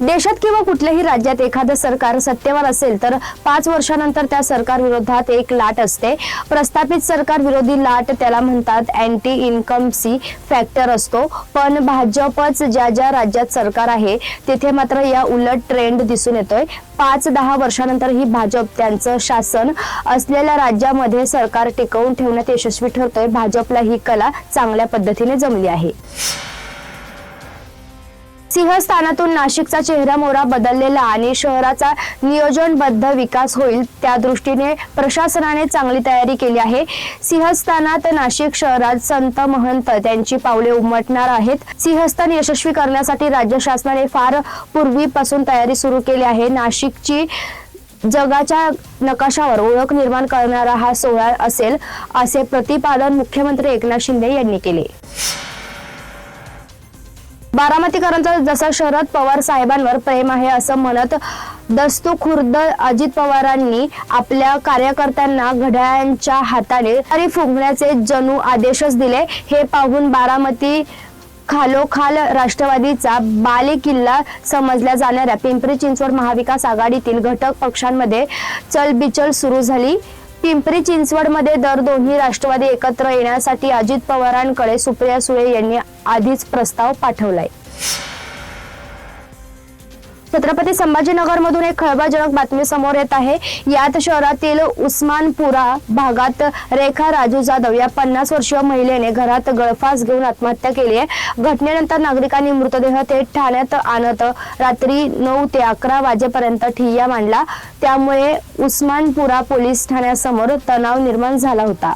देशात किंवा कुठल्याही राज्यात एखादं सरकार सत्तेवर असेल तर पाच वर्षानंतर त्या सरकार विरोधात एक लाट असते. प्रस्थापित सरकार विरोधी लाट त्याला म्हणतात अँटी इन्कमसी फॅक्टर असतो. पण भाजपच ज्या ज्या राज्यात सरकार आहे तिथे मात्र या उलट ट्रेंड दिसून येतोय. पाच दहा वर्षानंतर ही भाजप त्यांचं शासन असलेल्या राज्यामध्ये सरकार टिकवून ठेवण्यात यशस्वी ठरतोय. भाजपला ही कला चांगल्या पद्धतीने जमली आहे. सिंहस्थानातून नाशिकचा चेहरा मोहरा बदललेला आणि शहराचा नियोजनबद्ध विकास होईल त्या दृष्टीने प्रशासनाने चांगली तयारी केली आहे. सिंहस्थानात नाशिक शहरात संत महंत त्यांची पावले उमटणार आहेत. सिंहस्थान यशस्वी करण्यासाठी राज्य शासनाने फार पूर्वीपासून तयारी सुरू केली आहे. नाशिकची जगाच्या नकाशावर ओळख निर्माण करणारा हा सोहळा असेल असे प्रतिपादन मुख्यमंत्री एकनाथ शिंदे यांनी केले. बारामतीकरांचा जसा शरद पवार साहेबांवर प्रेम आहे असं म्हणत दस्तू खुर्द अजित पवारांनी आपल्या कार्यकर्त्यांना घड्याळांच्या हाताने तरी फुंकण्याचे जणू आदेशच दिले. हे पाहून बारामती खालोखाल राष्ट्रवादीचा बाले किल्ला समजल्या जाणाऱ्या पिंपरी चिंचवड महाविकास आघाडीतील घटक पक्षांमध्ये चलबिचल सुरू झाली. पिंपरी चिंचवडमध्ये दर दोन्ही राष्ट्रवादी एकत्र येण्यासाठी अजित पवारांकडे सुप्रिया सुळे यांनी आधीच प्रस्ताव पाठवलाय. छत्रपती संभाजीनगर मधून एक खळबळजनक बातमी समोर येत आहे. यात शहरातील उस्मानपुरा भागात रेखा राजू जाधव या पन्नास वर्षीय महिलेने घरात गळफास घेऊन आत्महत्या केली आहे. घटनेनंतर नागरिकांनी मृतदेह थेट ठाण्यात आणत रात्री नऊ ते अकरा वाजेपर्यंत ठिय्या मांडला. त्यामुळे उस्मानपुरा पोलीस ठाण्यासमोर तणाव निर्माण झाला होता.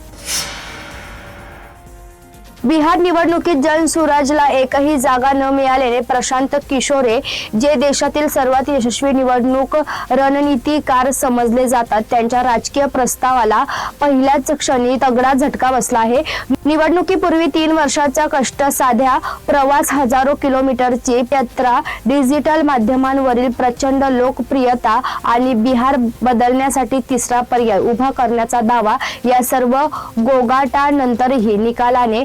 बिहार निवडणुकीत जनसुराजला एकही जागा न मिळालेले प्रशांत किशोरे जे देशातील सर्वात यशस्वी निवडणूक रणनीतीकार समजले जातात त्यांच्या राजकीय प्रस्तावाला पहिल्याच क्षणी तगडा झटका बसला आहे. निवडणुकीपूर्वी तीन वर्षाचा कष्ट साध्या प्रवास हजारो किलोमीटरची यात्रा डिजिटल माध्यमांवरील प्रचंड लोकप्रियता आणि बिहार बदलण्यासाठी तिसरा पर्याय उभा करण्याचा दावा या सर्व गोगाटानंतरही निकालाने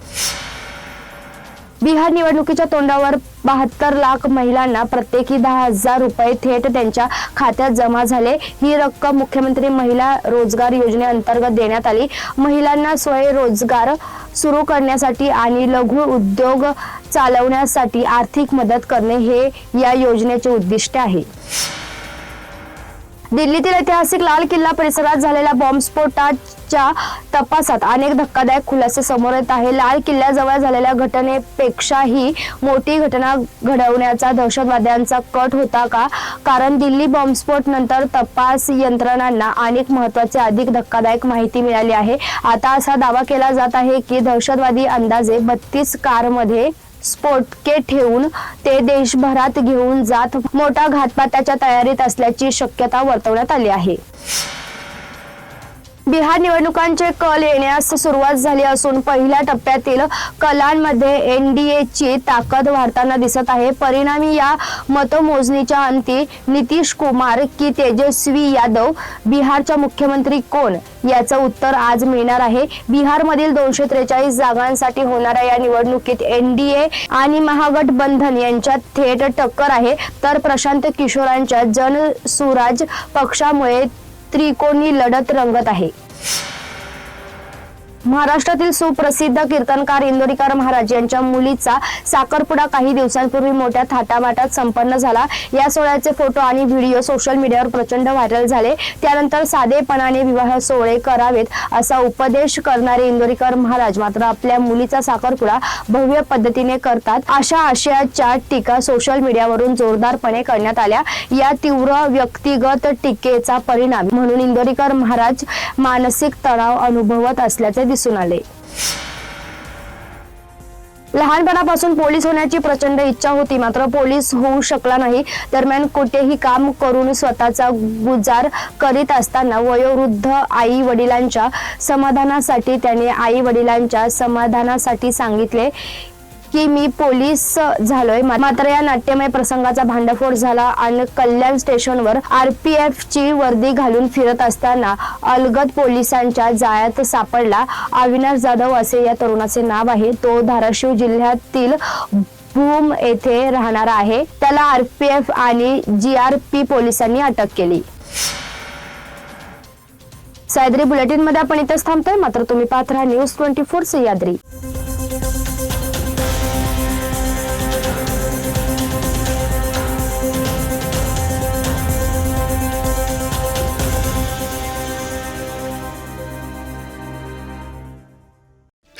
बिहार निवडणुकीच्या तोंडावर बहात्तर लाख महिलांना प्रत्येकी दहा हजार रुपये थेट त्यांच्या खात्यात जमा झाले. ही रक्कम मुख्यमंत्री महिला रोजगार योजनेअंतर्गत देण्यात आली. महिलांना स्वयंरोजगार सुरू करण्यासाठी आणि लघु उद्योग चालवण्यासाठी आर्थिक मदत करणे हे या योजनेचे उद्दिष्ट आहे. दिल्लीतील ऐतिहासिक लाल किल्ला परिसरात झालेल्या बॉम्बस्फोटाच्या तपासात अनेक धक्कादायक खुलासे समोर येत आहे लाल किल्ल्याजवळ झालेल्या घटनेपेक्षाही मोठी घटना घडवण्याचा दहशतवाद्यांचा कट होता का? कारण दिल्ली बॉम्बस्फोट नंतर तपास यंत्रणांना अनेक महत्वाची अधिक धक्कादायक माहिती मिळाली आहे. आता असा दावा केला जात आहे की दहशतवादी अंदाजे बत्तीस कारमध्ये स्फोटके ठेवून ते देशभरात घेऊन जात मोठा घातपाताच्या तयारीत असल्याची शक्यता वर्तवण्यात आली आहे. बिहार निवडणुकांचे कल येण्यास सुरुवात झाली असून पहिल्या टप्प्यातील कलांमध्ये एनडीएची ताकद वाढताना दिसत आहे. परिणामी या मतमोजणीच्या अंती नितीश कुमार की तेजस्वी यादव बिहारच्या मुख्यमंत्री कोण? याचं उत्तर आज मिळणार आहे. बिहारमधील दोनशे त्रेचाळीस जागांसाठी होणाऱ्या या निवडणुकीत एनडीए आणि महागठबंधन यांच्यात थेट टक्कर आहे. तर प्रशांत किशोरांच्या जनसुराज पक्षामुळे त्रिकोणी लढत रंगत आहे. महाराष्ट्रातील सुप्रसिद्ध कीर्तनकार इंदोरीकर महाराज यांच्या मुलीचा साखरपुडा काही दिवसांपूर्वी मोठ्या थाटामाटात संपन्न झाला. या सोहळ्याचे फोटो आणि व्हिडिओ सोशल मीडियावर प्रचंड व्हायरल झाले. त्यानंतर साधेपणाने विवाह सोहळे करावेत असा उपदेश करणारे इंदोरीकर महाराज मात्र आपल्या मुलीचा साखरपुडा भव्य पद्धतीने करतात. अशा आशयाच्या टीका सोशल मीडियावरून जोरदारपणे करण्यात आल्या. या तीव्र व्यक्तिगत टीकेचा परिणाम म्हणून इंदोरीकर महाराज मानसिक तणाव अनुभवत असल्याचे दिसून आले. लहानपणापासून पोलीस होण्याची प्रचंड इच्छा होती मात्र पोलीस होऊ शकला नाही. दरम्यान कुठेही काम करून स्वतःचा गुजार करीत असताना वयोवृद्ध आई वडिलांच्या समाधानासाठी त्याने आई वडिलांच्या समाधानासाठी सांगितले की मी पोलीस झालोय. मात्र या नाट्यमय प्रसंगाचा भांडफोड झाला आणि कल्याण स्टेशनवर आरपीएफ ची वर्दी घालून फिरत असताना अलगद पोलिसांच्या जाळ्यात सापडला अविनाश जाधव असे या तरुणाचे नाव आहे. तो धाराशिव जिल्ह्यातील भूम येथे राहणारा आहे. त्याला आरपीएफ आणि जी आर पी पोलिसांनी अटक केली. सायद्री बुलेटिनमध्ये आपण इथेच थांबतोय. मात्र तुम्ही पाहत राहा न्यूज ट्वेंटी फोर सह्याद्री